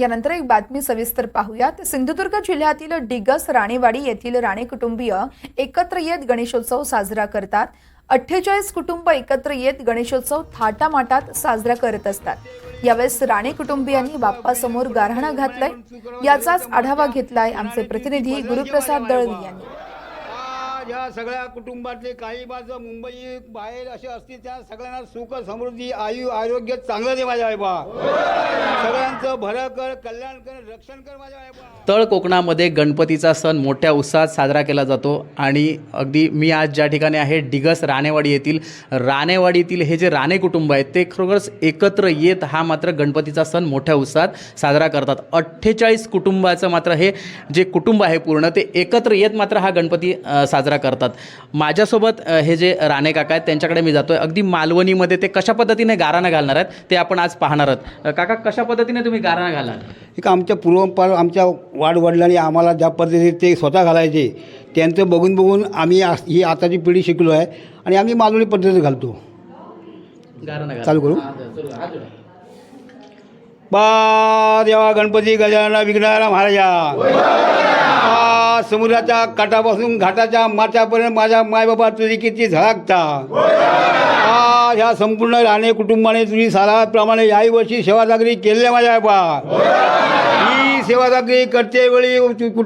यानंतर एक बातमी सविस्तर पाहूयात. सिंधुदुर्ग जिल्ह्यातील डिगस राणेवाडी येथील राणे कुटुंबीय एकत्र येत गणेशोत्सव साजरा करतात. अठ्ठेचाळीस कुटुंब एकत्र येत गणेशोत्सव थाटामाटात साजरा करत असतात. यावेळेस राणे कुटुंबियांनी बाप्पासमोर गारहाणा घातलाय. याचाच आढावा घेतलाय आमचे प्रतिनिधी गुरुप्रसाद दळवी यांनी. या सगळ्या कुटुंबातले काही माझं मुंबई बाहेर असे असतील त्या सगळ्यांना सुख समृद्धी आयु आरोग्य चांगलं दे माझ्या आईबा सगळ्यांचं भलं कर कल्याण कर रक्षण कर माझ्या आईबा तळ कोकणामध्ये गणपतीचा सण मोठ्या उत्साहात साजरा केला जातो आणि अगदी मी आज ज्या ठिकाणी आहे डिगस राणेवाडी येथील. राणेवाडीतील हे जे राणे कुटुंब आहेत ते खरोखरच एकत्र येत हा मात्र गणपतीचा सण मोठ्या उत्साहात साजरा करतात. अठ्ठेचाळीस कुटुंबाचं मात्र हे जे कुटुंब आहे पूर्ण ते एकत्र येत मात्र हा गणपती साजरा करतात. माझ्यासोबत हे जे राणे काका आहेत त्यांच्याकडे मी जातोय. अगदी मालवणीमध्ये ते कशा पद्धतीने गाराणं घालणार आहेत ते आपण आज पाहणार आहोत. काका कशा पद्धतीने तुम्ही गाराणं घालाल एक आमच्या पूर्वपार आमच्या वाडवडिलांनी आम्हाला ज्या पद्धतीने ते स्वतः घालायचे त्यांचं बघून बघून आम्ही ही आताची पिढी शिकलो आहे आणि आम्ही मालवणी पद्धतीने घालतो. चालू करू? बा देवा गणपती गजानना विघ्नारा महाराजा. समुद्राच्या काठापासून घाटाच्या माथ्यापर्यंत माझ्या मायबाबा तुझी किती झळकता आ, ह्या संपूर्ण राणे कुटुंबाने तुझी सालाप्रमाणे याही वर्षी सेवादागरी केलेल्या माझ्या बाबा. ही सेवादागरी करते वेळी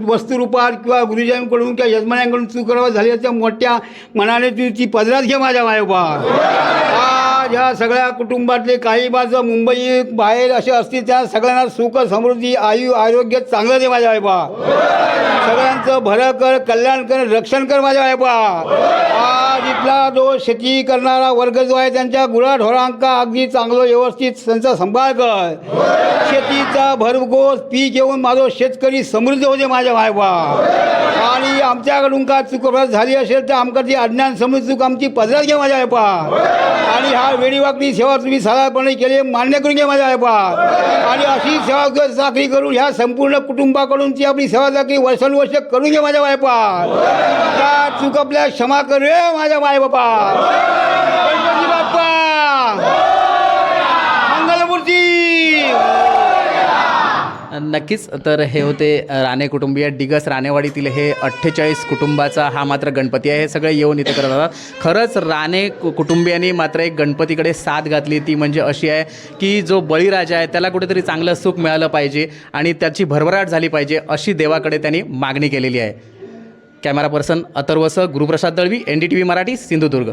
वस्तुरूपात किंवा गुरुजनांकडून किंवा यजमानांकडून तू करावं झाल्याच्या मोठ्या मनाने तू ती पदरात घे माझ्या मायबा आज ह्या सगळ्या कुटुंबातले काही बाजू मुंबई बाहेर असे असतील त्या सगळ्यांना सुख समृद्धी आयु आरोग्य चांगलं दे माझ्या आईबा सगळ्यांचं भलं कर कल्याण कर रक्षण कर माझ्या बायबा. आज इथला जो शेती करणारा वर्ग जो आहे त्यांच्या गुराढोरांका अगदी चांगलं व्यवस्थित त्यांचा सांभाळ कर. शेतीचा भरघोस पीक येऊन माझं शेतकरी समृद्ध होते माझ्या बायबा. आमच्याकडून का चूक झाली असेल तर आमका ती अज्ञान समज चूक आमची पदरात घे माझ्या आईबा आणि हा वेळीवागणी सेवा तुम्ही साधारणपणे केली मान्य करून घ्या माझ्या आईबा आणि अशी सेवा चाकरी करून ह्या संपूर्ण कुटुंबाकडून ती आपली सेवा चाकरी वर्षानुवर्ष करून घे माझ्या बायपा त्या चूक आपल्या क्षमा करू माझ्या माय नक्कीच. तर हे होते राणे कुटुंबीय. डिगस राणेवाडीतील हे अठ्ठेचाळीस कुटुंबाचा हा मात्र गणपती आहे. हे सगळे येऊन इथे करत असतात खरंच राणे कु कुटुंबियांनी मात्र एक गणपतीकडे साथ घातली. ती म्हणजे अशी आहे की जो बळीराजा आहे त्याला कुठेतरी चांगलं सुख मिळालं पाहिजे आणि त्याची भरभराट झाली पाहिजे अशी देवाकडे त्यांनी मागणी केलेली आहे. Camera person अथर्वस Guruprasad Dalvi N D T V Marathi Sindhudurg.